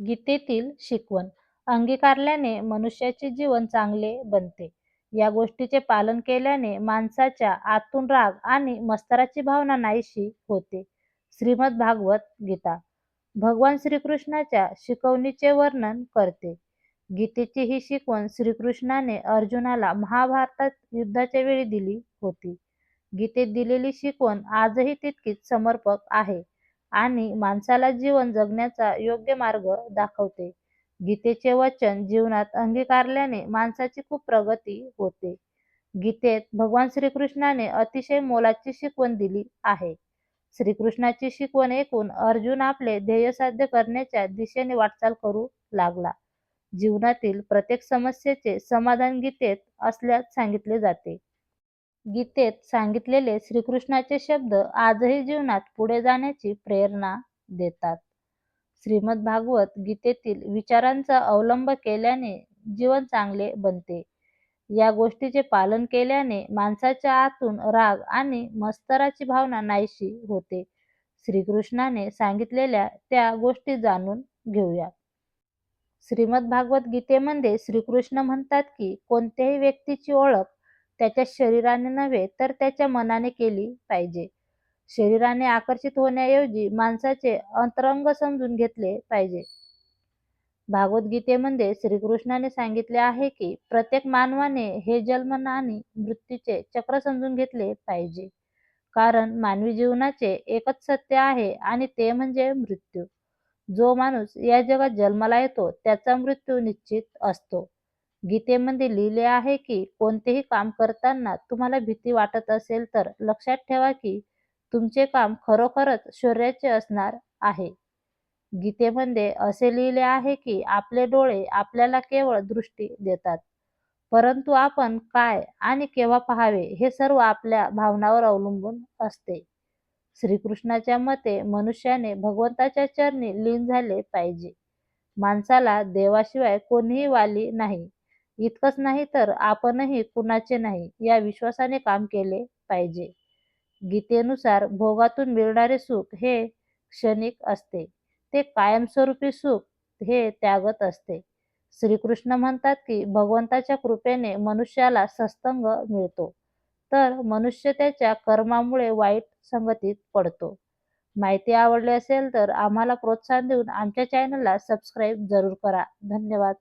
गीतेतील शिकवण अंगीकारल्याने मनुष्याचे जीवन चांगले बनते. या गोष्टीचे पालन केल्याने माणसाच्या आतून राग आणि मस्तराची भावना नाहीशी होते. श्रीमद भागवत गीता भगवान श्रीकृष्णाच्या शिकवणीचे वर्णन करते. गीतेची ही शिकवण श्रीकृष्णाने अर्जुनाला महाभारतात युद्धाच्या वेळी दिली होती. गीतेत दिलेली शिकवण आजही तितकीच समर्पक आहे आणि माणसाला जीवन जगण्याचा योग्य मार्ग दाखवते. गीतेचे वचन जीवनात अंगीकारल्याने माणसाची खूप प्रगती होते. गीतेत भगवान श्रीकृष्णाने अतिशय मोलाची शिकवण दिली आहे. श्रीकृष्णाची शिकवण ऐकून अर्जुन आपले ध्येय साध्य करण्याच्या दिशेने वाटचाल करू लागला. जीवनातील प्रत्येक समस्येचे समाधान गीतेत असल्यास सांगितले जाते. गीतेत सांगितलेले श्रीकृष्णाचे शब्द आजही जीवनात पुढे जाण्याची प्रेरणा देतात. श्रीमद भागवत गीतेतील विचारांचा अवलंब केल्याने जीवन चांगले बनते. या गोष्टीचे पालन केल्याने माणसाच्या आतून राग आणि मस्तराची भावना नाहीशी होते. श्रीकृष्णाने सांगितलेल्या त्या गोष्टी जाणून घेऊया. श्रीमद भागवत गीतेमध्ये श्रीकृष्ण म्हणतात की कोणत्याही व्यक्तीची ओळख त्याच्या शरीराने नव्हे तर त्याच्या मनाने केली पाहिजे. शरीराने आकर्षित होण्याऐवजी माणसाचे अंतरंग समजून घेतले पाहिजे. भागवत गीतेमध्ये श्रीकृष्णाने सांगितले आहे की प्रत्येक मानवाने हे जन्म आणि मृत्यूचे चक्र समजून घेतले पाहिजे. कारण मानवी जीवनाचे एकच सत्य आहे आणि ते म्हणजे मृत्यू. जो माणूस या जगात जन्माला येतो त्याचा मृत्यू निश्चित असतो. गीतेमध्ये लिहिले आहे की कोणतेही काम करताना तुम्हाला भीती वाटत असेल तर लक्षात ठेवा की तुमचे काम खरोखरच शौर्याचे असणार आहे. गीतेमध्ये असे लिहिले आहे की आपले डोळे आपल्याला केवळ दृष्टी देतात, परंतु आपण काय आणि केव्हा पाहावे हे सर्व आपल्या भावनावर अवलंबून असते. श्रीकृष्णाच्या मते मनुष्याने भगवंताच्या चरणी लीन झाले पाहिजे. माणसाला देवाशिवाय कोणीही वाली नाही. इतकंच नाही तर आपणही कुणाचे नाही या विश्वासाने काम केले पाहिजे. गीतेनुसार भोगातून मिळणारे सुख हे क्षणिक असते, ते कायमस्वरूपी सुख हे त्यागत असते. श्रीकृष्ण म्हणतात की भगवंताच्या कृपेने मनुष्याला सस्तंग मिळतो, तर मनुष्य त्याच्या कर्मामुळे वाईट संगतीत पडतो. माहिती आवडली असेल तर आम्हाला प्रोत्साहन देऊन आमच्या चॅनलला सबस्क्राईब जरूर करा. धन्यवाद.